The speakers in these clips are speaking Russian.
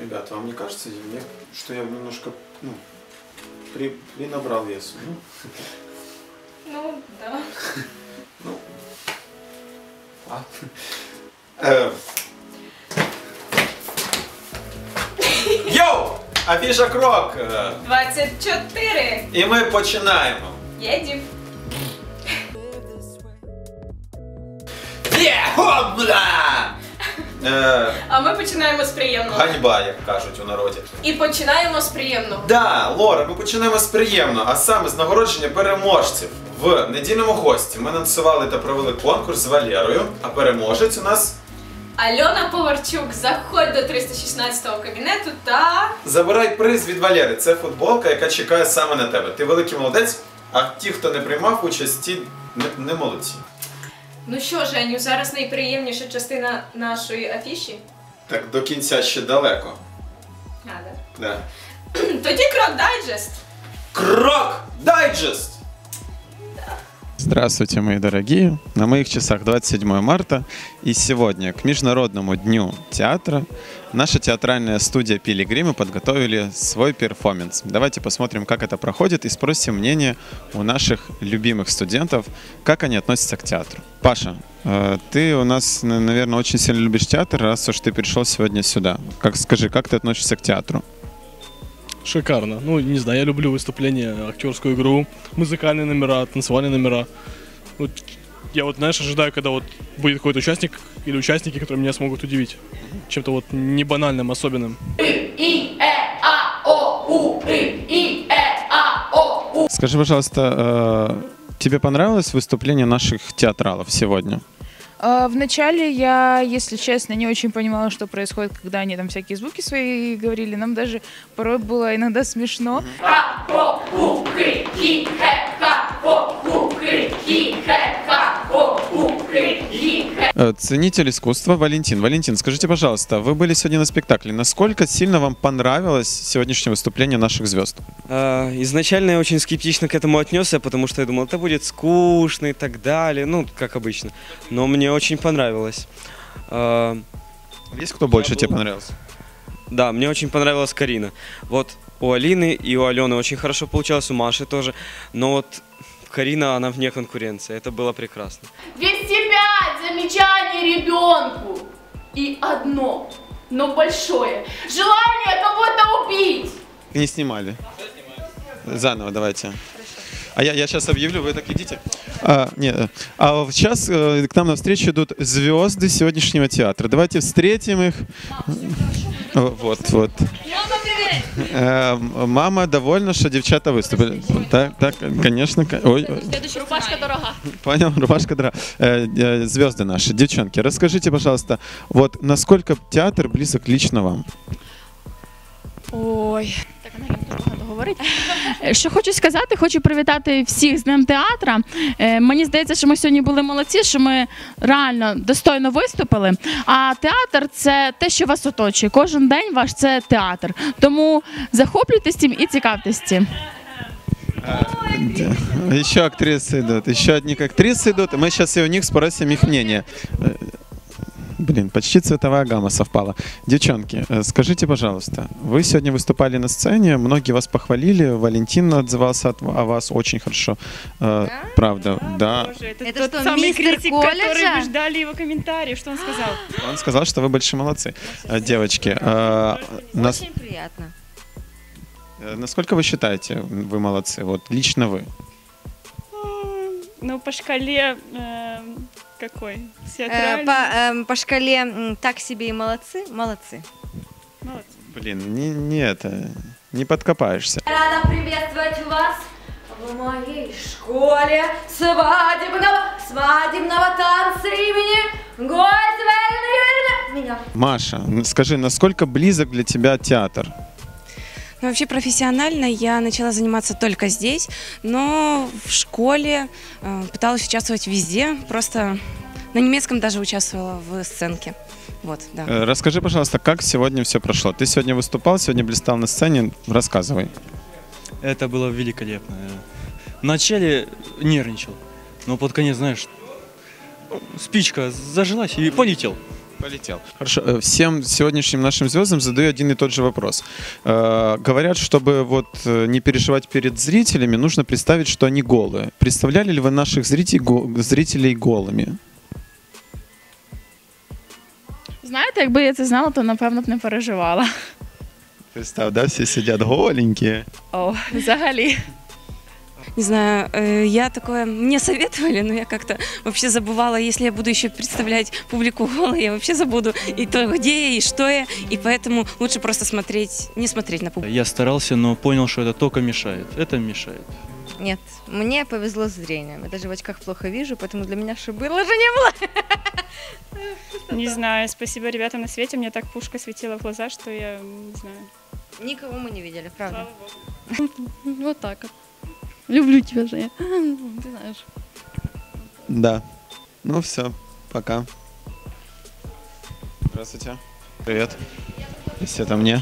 Ребята, вам не кажется, мне, что я немножко, ну, при, принабрал весу? Ну, Ну, да. ну. А. Е. Йоу! Афіша крок! Е, 24. І ми починаємо. Едем. Є! Хопла! Е, А ми починаємо з приємного. ганьба, як кажуть у народі. І починаємо з приємного. Да, Лора, ми починаємо з приємного, а саме з нагородження переможців. В недільному гості ми анонсували та провели конкурс з Валерою, а переможець у нас Альона Поварчук, заходь до 316 кабінету та. забирай приз від Валери. Це футболка, яка чекає саме на тебе. Ти великий молодець, а ті, хто не приймав участь, ті не, не молодці. Ну що, Женю, зараз найприємніша частина нашої афіші. Так, до кінця ще далеко. А, да. Да. Тоді крок дайджест. Крок дайджест! Здравствуйте, мои дорогие! На моих часах 27 марта, и сегодня, к Международному дню театра, наша театральная студия «Пилигримы» подготовили свой перформанс. Давайте посмотрим, как это проходит, и спросим мнение у наших любимых студентов, как они относятся к театру. Паша, э, ты у нас, наверное, очень сильно любишь театр, раз уж ты пришел сегодня сюда. Как скажи, как ты относишься к театру? Шикарно. Ну, не знаю, я люблю выступления, актерскую игру, музыкальные номера, танцевальные номера. Вот я вот, знаешь, ожидаю, когда вот будет какой-то участник или участники, которые меня смогут удивить. Чем-то вот не банальным, особенным. Скажи, пожалуйста, э, тебе понравилось выступление наших театралов сегодня? А, Вначале я, если честно, не очень понимала, что происходит, когда они там всякие звуки свои говорили. Нам даже порой было иногда смешно. Ценитель искусства Валентин. Валентин, скажите, пожалуйста, вы были сегодня на спектакле. Насколько сильно вам понравилось сегодняшнее выступление наших звезд? А, Изначально я очень скептично к этому отнесся, потому что я думал, это будет скучно и так далее, ну, как обычно. Но мне очень понравилось. А, Есть кто больше тебе понравился? Да, мне очень понравилась Карина. Вот у Алины и у Алены очень хорошо получалось, у Маши тоже. Но вот Карина, она вне конкуренции. Это было прекрасно. 205 замечаний ребенку. И одно, но большое. Желание кого-то убить. Не снимали. Заново давайте. А я, я сейчас объявлю, вы так идите. А, нет, э, а сейчас э, к нам навстречу идут звезды сегодняшнего театра. Давайте встретим их. Вот, вот. Э, м- Мама довольна, что девчата выступили. Так, так, конечно. ко- Ой. Рубашка дорога. Понял, рубашка. Э, э, звезды наши, девчонки, расскажите, пожалуйста, вот насколько театр близок лично вам? Ой. говорить. Е, Що хочу сказати, хочу привітати всіх з Днем театра. Е, Мені здається, що ми сьогодні були молодці, що ми реально достойно виступили. А театр це те, що вас оточує. Кожен день ваш це театр. Тому захоплюйтесь цим і цікавтесь цим. Еще актрисы идут, еще одни актрисы идут. и Мы сейчас и у них спросим их мнение. Блин, почти цветовая гамма совпала. Девчонки, э, скажите, пожалуйста, вы сегодня выступали на сцене, многие вас похвалили, Валентин отзывался от- о вас очень хорошо. Э, Правда, да. Это, Это тот что, самый критик, который вы ждали его комментариев. Что он сказал? Он сказал, что вы большие молодцы. Э, Девочки, э, нас- Очень приятно. насколько вы считаете, вы молодцы? Вот лично вы. Ну, по шкале э, какой? Э, по, эм, по шкале так себе и молодцы, молодцы. Молодцы. Блин, не, не это, не подкопаешься. Рада приветствовать вас в моей школе свадебного, свадебного танца имени Юрьевна. Меня. Маша, скажи, насколько близок для тебя театр? Ну, вообще профессионально я начала заниматься только здесь, но в школе э, пыталась участвовать везде, просто на немецком даже участвовала в сценке. Вот, да. Э, Расскажи, пожалуйста, как сегодня все прошло? Ты сегодня выступал, сегодня блистал на сцене. Рассказывай. Это было великолепно. Вначале нервничал, но под конец, знаешь, спичка зажглась и полетел. Полетел. Хорошо. э, Всем сегодняшним нашим звездам задаю один и тот же вопрос. Э, Говорят, чтобы вот э, не переживать перед зрителями, нужно представить, что они голые. Представляли ли вы наших зрителей, го- зрителей голыми? Знаєте, якби я це знала, то напевно б не переживала. Представь, да, все сидят голенькие. О, взагалі. Не знаю, э, я такое, мне советовали, но я как-то вообще забывала, если я буду еще представлять публику голой, я вообще забуду и то, где я, и что я, и поэтому лучше просто смотреть, не смотреть на публику. Я старался, но понял, что это только мешает. Это мешает. Нет, мне повезло с зрением. Я даже в очках плохо вижу, поэтому для меня что было, уже не было. Не знаю, спасибо ребятам на свете. Мне так пушка светила в глаза, что я не знаю. Никого мы не видели, правда. Вот так от. Люблю тебя, Женя. Ти знаєш. Да. Ну все, пока. Здравствуйте. Привет. Если это мне.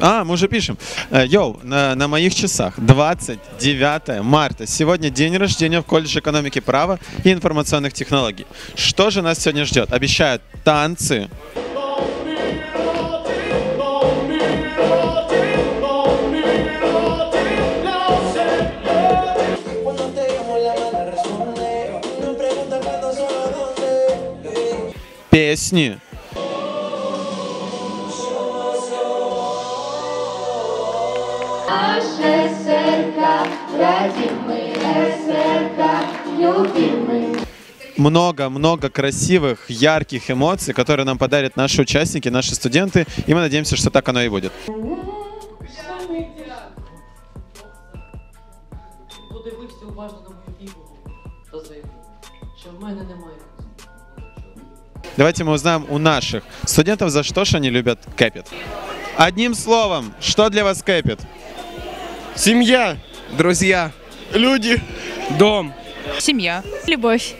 А, мы уже пишем. Э, Йоу, на, на моих часах 29 марта. Сегодня день рождения в колледже экономики права и информационных технологий. Что же нас сегодня ждет? Обещают танцы, песни, много-много красивых, ярких эмоций, которые нам подарят наши участники, наши студенты, и мы надеемся, что так оно и будет. Подивився уважно на мою фігуру та заявив, що в мене немає. Давайте мы узнаем у наших студентов, за что же они любят Кэпит. Одним словом, что для вас Кэпит? Семья, друзья, люди, дом. Семья. Любовь.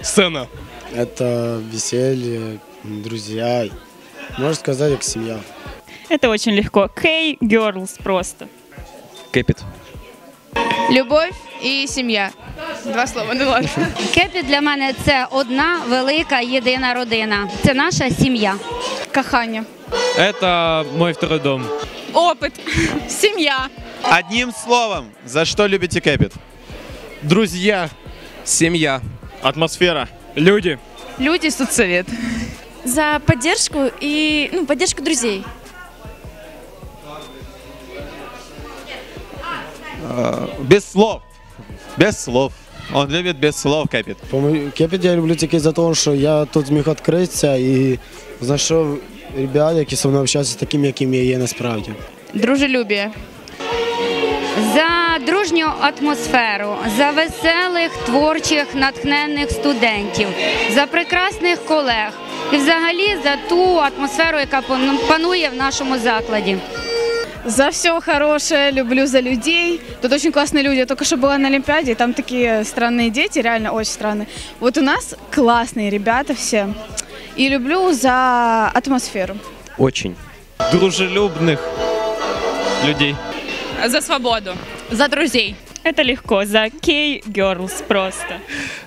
Сцена. Это веселье, друзья. Можно сказать, как семья. Это очень легко. K-Girls просто. Кэпит. Любовь і сім'я. Два слова, ну ладно. Кепі для мене це одна велика єдина родина. Це наша сім'я. Кохання. Это мой второй дом. Опит. Сім'я. Одним словом, за что любите Кэпит? Друзья, семья. Атмосфера. Люди. Люди студсовет. За поддержку и, ну, поддержку друзей. Э, без слов. Без слов. Он любит без слов Кэпит. Кепіт я люблю тільки за те, що я тут зміг відкритися і знайшов ребят, які зі мною общаються такими, якими я є насправді. Дружелюбие. За дружню атмосферу, за веселих, творчих, натхненних студентів, за прекрасних колег і взагалі за ту атмосферу, яка пану- панує в нашому закладі. За все хорошее, люблю за людей. Тут очень классные люди. Я только что была на Олимпиаде, и там такие странные дети, реально очень странные. Вот у нас классные ребята все. И люблю за атмосферу. Очень. Дружелюбных людей. За свободу. За друзей. Это легко. За K-Girls просто.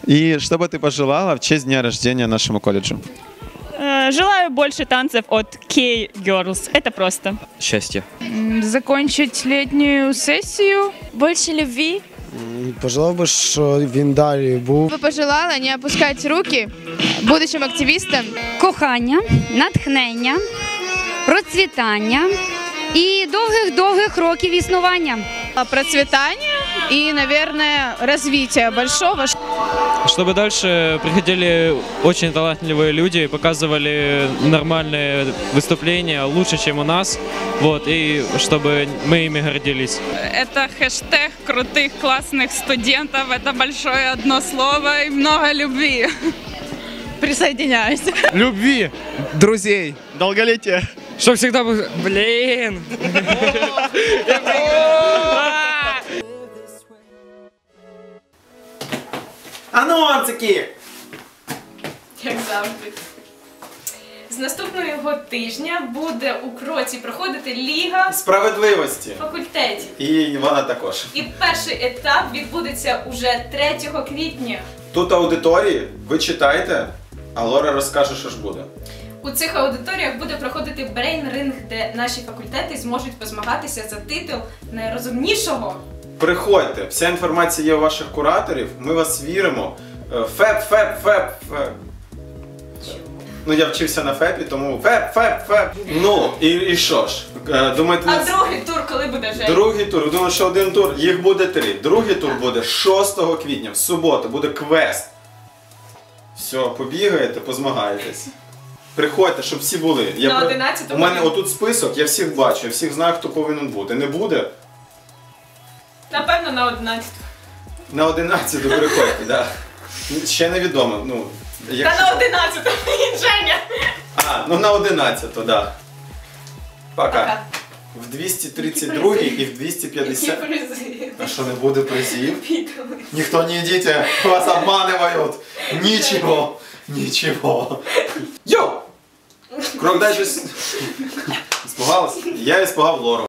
И что бы ты пожелала в честь дня рождения нашему колледжу? Э, Желаю больше танцев от K-Girls. Это просто. Счастье. М, Закончить летнюю сессию. Больше любви. М, Пожелав би, що він далі був. бы пожелала не опускать руки будущим активистам. Кохання, натхнення, процвітання і довгих-довгих років існування. Процветание и, наверное, развитие большого. Чтобы дальше приходили очень талантливые люди и показывали нормальные выступления, лучше, чем у нас. Вот, и чтобы мы ими гордились. Это хэштег крутых классных студентов. Это большое одно слово и много любви. Присоединяюсь. Любви, друзей, долголетия. Чтоб всегда был... Блин! Анонсики! Як завжди. З наступного тижня буде у кроці проходити Ліга Справедливості. факультетів. І вона також. І перший етап відбудеться уже 3 квітня. Тут аудиторії, ви читаєте, а Лора розкаже, що ж буде. У цих аудиторіях буде проходити брейн-ринг, де наші факультети зможуть позмагатися за титул найрозумнішого. Приходьте, вся інформація є у ваших кураторів. Ми вас віримо. Е, Феп, феп, феп, феп. Ну, я вчився на ФЕПі, тому феп, феп, феп. Ну, і, і що ж? Е, Думаєте, А не- другий тур, коли буде Жень? Другий тур, думаю, що один тур, їх буде три. Другий тур буде 6 квітня, в суботу, буде квест. Все, побігаєте, позмагаєтесь. Приходьте, щоб всі були. На при- 11-му У мене годину. отут список, я всіх бачу, я всіх знаю, хто повинен бути. Не буде? Напевно, на 11. На 11 приходьте, да. Ще невідомо. Ну, Та якщо- на 11 Женя! А, ну на 11, то да. Пока. В 232 і в 250. А що не буде призів? Никто не идите, вас обманывают. Ничего, ничего. Йоу! Крок дальше. Испугалась? Я испугал Лору.